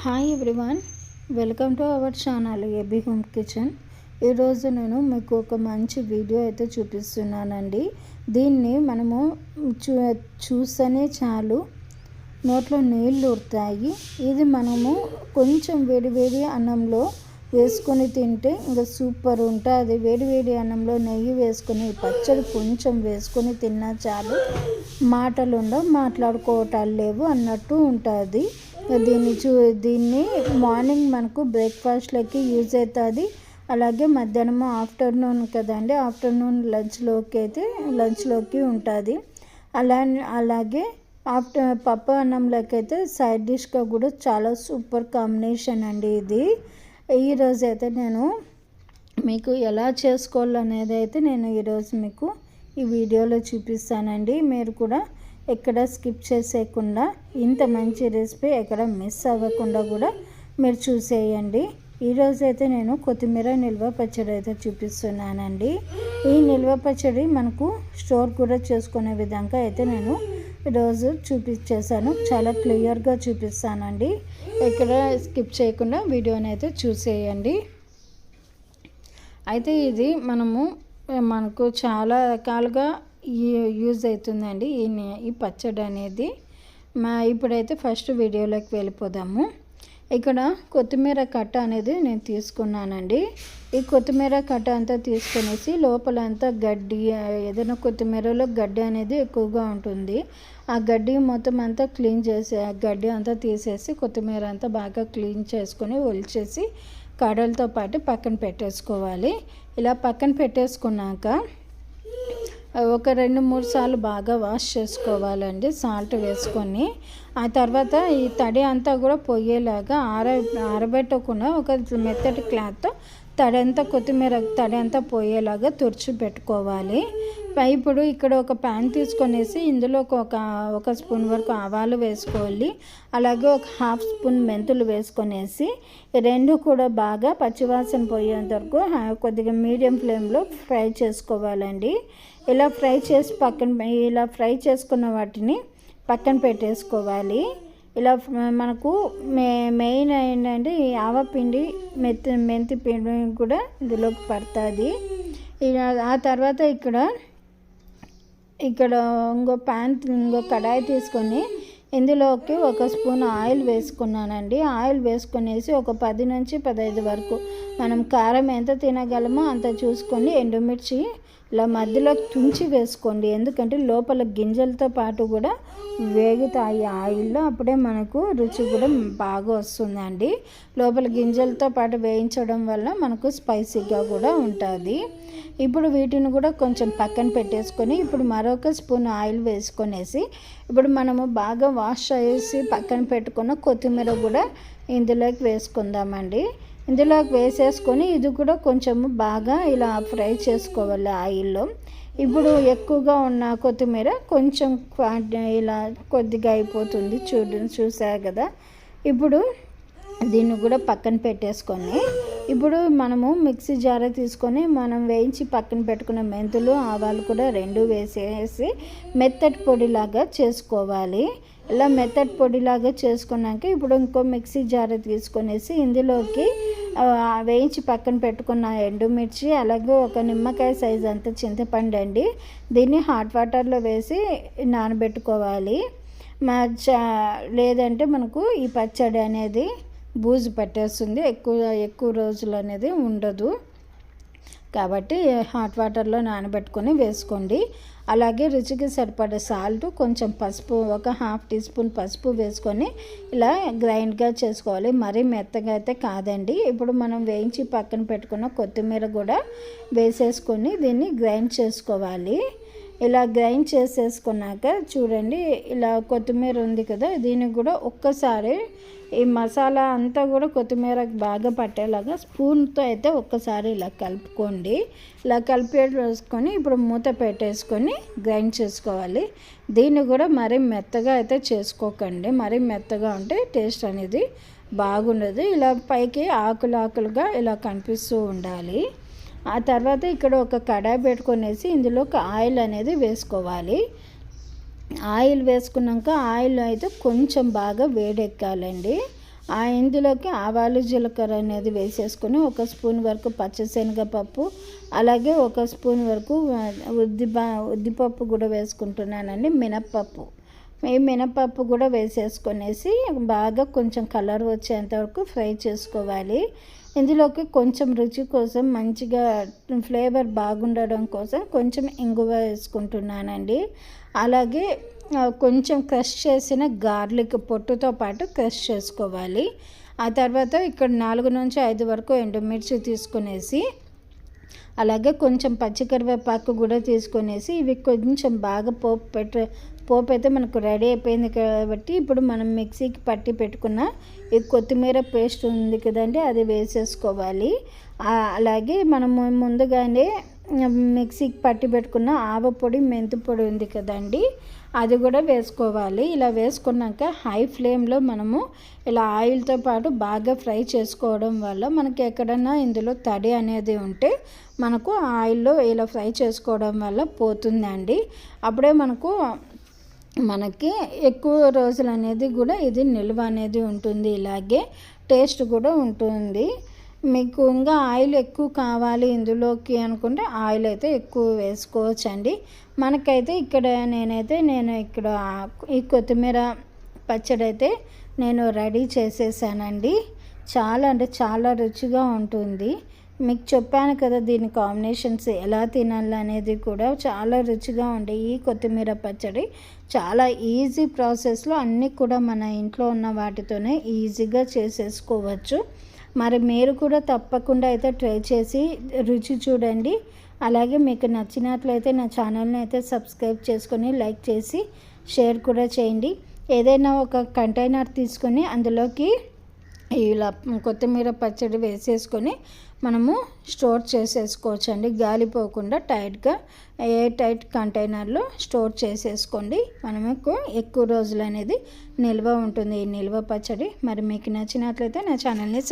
Hi everyone welcome to our channel AB home kitchen ఈరోజు నేను మీకు ఒక మంచి వీడియో అయితే చూపిస్తున్నానండి. దీన్ని మనము చూ చూస్తేనే చాలు. నోట్లో నీళ్ళు ఉడతాయి ఇది మనము కొంచెం వేడివేడి అన్నంలో వేసుకొని తింటే ఇంకా సూపర్ ఉంటుంది. వేడివేడి అన్నంలో నెయ్యి వేసుకొని పచ్చడి కొంచెం వేసుకొని తిన్నా చాలు. మాటలు ఉండవు మాట్లాడుకోవటాలు లేవు అన్నట్టు ఉంటుంది. దీన్ని చూ దీన్ని మార్నింగ్ మనకు బ్రేక్ఫాస్ట్లోకి యూజ్ అవుతుంది. అలాగే మధ్యాహ్నం ఆఫ్టర్నూన్ కదండి ఆఫ్టర్నూన్ లంచ్లోకి అయితే లంచ్లోకి ఉంటుంది. అలా అలాగే ఆఫ్టర్ పప్పు అన్నంలోకి అయితే సైడ్ డిష్గా కూడా చాలా సూపర్ కాంబినేషన్ అండి ఇది. ఈరోజు అయితే నేను మీకు ఎలా చేసుకోవాలనేది అయితే నేను ఈరోజు మీకు ఈ వీడియోలో చూపిస్తానండి. మీరు కూడా ఎక్కడ స్కిప్ చేసేయకుండా ఇంత మంచి రెసిపీ ఎక్కడ మిస్ అవ్వకుండా కూడా మీరు చూసేయండి. ఈరోజు అయితే నేను కొత్తిమీర నిల్వ పచ్చడి అయితే చూపిస్తున్నానండి. ఈ నిల్వ పచ్చడి మనకు స్టోర్ కూడా చేసుకునే విధంగా అయితే నేను రోజు చూపించేశాను. చాలా క్లియర్గా చూపిస్తానండి. ఎక్కడ స్కిప్ చేయకుండా వీడియోని అయితే చూసేయండి. అయితే ఇది మనము మనకు చాలా రకాలుగా యూజ్ అవుతుందండి. ఈ ఈ పచ్చడి అనేది. మా ఇప్పుడైతే ఫస్ట్ వీడియోలోకి వెళ్ళిపోదాము. ఇక్కడ కొత్తిమీర కట్ట అనేది నేను తీసుకున్నానండి. ఈ కొత్తిమీర కట్ట అంతా తీసుకునేసి లోపల అంతా గడ్డి ఏదైనా కొత్తిమీరలో గడ్డి అనేది ఎక్కువగా ఉంటుంది. ఆ గడ్డి మొత్తం అంతా క్లీన్ చేసి ఆ గడ్డి అంతా తీసేసి కొత్తిమీర అంతా బాగా క్లీన్ చేసుకొని ఒలిచేసి కడలతో పాటు పక్కన పెట్టేసుకోవాలి. ఇలా పక్కన పెట్టేసుకున్నాక ఒక రెండు మూడు సార్లు బాగా వాష్ చేసుకోవాలండి సాల్ట్ వేసుకొని. ఆ తర్వాత ఈ తడి అంతా కూడా పొయ్యేలాగా ఆర ఆరబెట్టకుండా ఒక మెత్తటి క్లాత్తో తడి అంతా కొత్తిమీర తడి అంతా పోయేలాగా తుడిచి పెట్టుకోవాలి. ఇప్పుడు ఇక్కడ ఒక ప్యాన్ తీసుకొనేసి ఇందులో ఒక ఒక స్పూన్ వరకు ఆవాలు వేసుకోవాలి. అలాగే ఒక హాఫ్ స్పూన్ మెంతులు వేసుకొనేసి రెండు కూడా బాగా పచ్చివాసన పోయేంత వరకు కొద్దిగా మీడియం ఫ్లేమ్లో ఫ్రై చేసుకోవాలండి. ఇలా ఫ్రై చేసి పక్కన ఇలా ఫ్రై చేసుకున్న వాటిని పక్కన పెట్టేసుకోవాలి. ఇలా మనకు మే మెయిన్ ఏంటంటే ఈ ఆవపిండి మెత్తి మెంతి పిండి కూడా ఇందులోకి పడుతుంది. ఇలా ఆ తర్వాత ఇక్కడ ఇక్కడ ఇంకో ప్యాన్ ఇంకో కడాయి తీసుకొని ఇందులోకి ఒక స్పూన్ ఆయిల్ వేసుకున్నానండి. ఆయిల్ వేసుకునేసి ఒక పది నుంచి పదహైదు వరకు మనం కారం ఎంత తినగలమో అంత చూసుకొని ఎండుమిర్చి ఇలా మధ్యలో తుంచి వేసుకోండి. ఎందుకంటే లోపల గింజలతో పాటు కూడా వేగుతాయి. ఆయిల్లో అప్పుడే మనకు రుచి కూడా బాగా వస్తుందండి. లోపల గింజలతో పాటు వేయించడం వల్ల మనకు స్పైసీగా కూడా ఉంటుంది. ఇప్పుడు వీటిని కూడా కొంచెం పక్కన పెట్టేసుకొని ఇప్పుడు మరొక స్పూన్ ఆయిల్ వేసుకొనేసి ఇప్పుడు మనము బాగా వాష్ చేసి పక్కన పెట్టుకున్న కొత్తిమీర కూడా ఇందులోకి వేసుకుందామండి. ఇందులోకి వేసేసుకొని ఇది కూడా కొంచెం బాగా ఇలా ఫ్రై చేసుకోవాలి ఆయిల్లో. ఇప్పుడు ఎక్కువగా ఉన్న కొత్తిమీర కొంచెం ఇలా కొద్దిగా అయిపోతుంది. చూడు చూసారు కదా? ఇప్పుడు దీన్ని కూడా పక్కన పెట్టేసుకొని ఇప్పుడు మనము మిక్సీ జార తీసుకొని మనం వేయించి పక్కన పెట్టుకున్న మెంతులు ఆవాలు కూడా రెండు వేసేసి మెత్తటి పొడిలాగా చేసుకోవాలి. ఇలా మెత్తటి పొడిలాగా చేసుకున్నాక ఇప్పుడు ఇంకో మిక్సీ జార తీసుకొనేసి ఇందులోకి వేయించి పక్కన పెట్టుకున్న ఎండుమిర్చి అలాగే ఒక నిమ్మకాయ సైజ్ అంత చింతపండు అండి. దీన్ని హాట్ వాటర్లో వేసి నానబెట్టుకోవాలి. మా లేదంటే మనకు ఈ పచ్చడి అనేది బూజు పట్టేస్తుంది. ఎక్కువ ఎక్కువ రోజులు అనేది ఉండదు. కాబట్టి హాట్ వాటర్లో నానబెట్టుకొని వేసుకోండి. అలాగే రుచికి సరిపడే సాల్ట్ కొంచెం పసుపు ఒక హాఫ్ టీ స్పూన్ పసుపు వేసుకొని ఇలా గ్రైండ్గా చేసుకోవాలి. మరీ మెత్తగా అయితే కాదండి. ఇప్పుడు మనం వేయించి పక్కన పెట్టుకున్న కొత్తిమీర కూడా వేసేసుకొని దీన్ని గ్రైండ్ చేసుకోవాలి. ఇలా గ్రైండ్ చేసేసుకున్నాక చూడండి ఇలా కొత్తిమీర ఉంది కదా దీనికి కూడా ఒక్కసారి ఈ మసాలా అంతా కూడా కొత్తిమీర బాగా పట్టేలాగా స్పూన్తో అయితే ఒక్కసారి ఇలా కలుపుకోండి. ఇలా కలిపేసుకొని ఇప్పుడు మూత పెట్టేసుకొని గ్రైండ్ చేసుకోవాలి. దీన్ని కూడా మరీ మెత్తగా అయితే చేసుకోకండి. మరీ మెత్తగా ఉంటే టేస్ట్ అనేది బాగుండదు. ఇలా పైకి ఆకులు ఆకులుగా ఇలా కనిపిస్తూ ఉండాలి. ఆ తర్వాత ఇక్కడ ఒక కడాయి పెట్టుకునేసి ఇందులో ఒక ఆయిల్ అనేది వేసుకోవాలి. ఆయిల్ వేసుకున్నాక ఆయిల్ అయితే కొంచెం బాగా వేడెక్కాలండి. ఆ ఇందులోకి ఆవాలు జీలకర్ర అనేది వేసేసుకొని ఒక స్పూన్ వరకు పచ్చశనగపప్పు అలాగే ఒక స్పూన్ వరకు ఉద్ది ఉద్దిపప్పు కూడా వేసుకుంటున్నానండి మినప్పప్పు. ఈ మినపప్పు కూడా వేసేసుకొనేసి బాగా కొంచెం కలర్ వచ్చేంత వరకు ఫ్రై చేసుకోవాలి. ఇందులోకి కొంచెం రుచి కోసం మంచిగా ఫ్లేవర్ బాగుండడం కోసం కొంచెం ఇంగువ వేసుకుంటున్నానండి. అలాగే కొంచెం క్రష్ చేసిన గార్లిక్ పొట్టుతో పాటు క్రష్ చేసుకోవాలి. ఆ తర్వాత ఇక్కడ నాలుగు నుంచి ఐదు వరకు ఎండుమిర్చి తీసుకునేసి అలాగే కొంచెం పచ్చికరివేపాకు కూడా తీసుకునేసి ఇవి కొంచెం బాగా పోపు పెట్ట పోపు అయితే మనకు రెడీ అయిపోయింది కాబట్టి ఇప్పుడు మనం మిక్సీకి పట్టి పెట్టుకున్న ఈ కొత్తిమీర పేస్ట్ ఉంది కదండి అది వేసేసుకోవాలి. అలాగే మనము ముందుగానే మిక్సీకి పట్టి పెట్టుకున్న ఆవపొడి మెంతిపొడి ఉంది కదండి అది కూడా వేసుకోవాలి. ఇలా వేసుకున్నాక హై ఫ్లేమ్లో మనము ఇలా ఆయిల్తో పాటు బాగా ఫ్రై చేసుకోవడం వల్ల మనకి ఎక్కడన్నా ఇందులో తడి అనేది ఉంటే మనకు ఆయిల్లో ఇలా ఫ్రై చేసుకోవడం వల్ల పోతుందండి. అప్పుడే మనకు మనకి ఎక్కువ రోజులు అనేది కూడా ఇది నిల్వ అనేది ఉంటుంది ఇలాగే టేస్ట్ కూడా ఉంటుంది. మీకు ఇంకా ఆయిల్ ఎక్కువ కావాలి ఇందులోకి అనుకుంటే ఆయిల్ అయితే ఎక్కువ వేసుకోవచ్చండి. మనకైతే ఇక్కడ నేనైతే నేను ఇక్కడ ఈ కొత్తిమీర పచ్చడి అయితే నేను రెడీ చేసేసానండి. చాలా అంటే చాలా రుచిగా ఉంటుంది. మీకు చెప్పాను కదా దీని కాంబినేషన్స్ ఎలా తినాలి అనేది కూడా చాలా రుచిగా ఉండే ఈ కొత్తిమీర పచ్చడి. చాలా ఈజీ ప్రాసెస్లో అన్నీ కూడా మన ఇంట్లో ఉన్న వాటితోనే ఈజీగా చేసేసుకోవచ్చు. మరి మీరు కూడా తప్పకుండా అయితే ట్రై చేసి రుచి చూడండి. అలాగే మీకు నచ్చినట్లయితే నా ఛానల్ని అయితే సబ్స్క్రైబ్ చేసుకొని లైక్ చేసి షేర్ కూడా చేయండి. ఏదైనా ఒక కంటైనర్ తీసుకొని అందులోకి ఇలా కొత్తిమీర పచ్చడి వేసేసుకొని మనము స్టోర్ చేసేసుకోవచ్చు అండి గాలిపోకుండా టైట్గా ఏ టైట్ కంటైనర్లో స్టోర్ చేసేసుకోండి. మనకు ఎక్కువ రోజులు అనేది నిల్వ ఉంటుంది. ఈ నిల్వ పచ్చడి మరి మీకు నచ్చినట్లయితే నా ఛానల్ని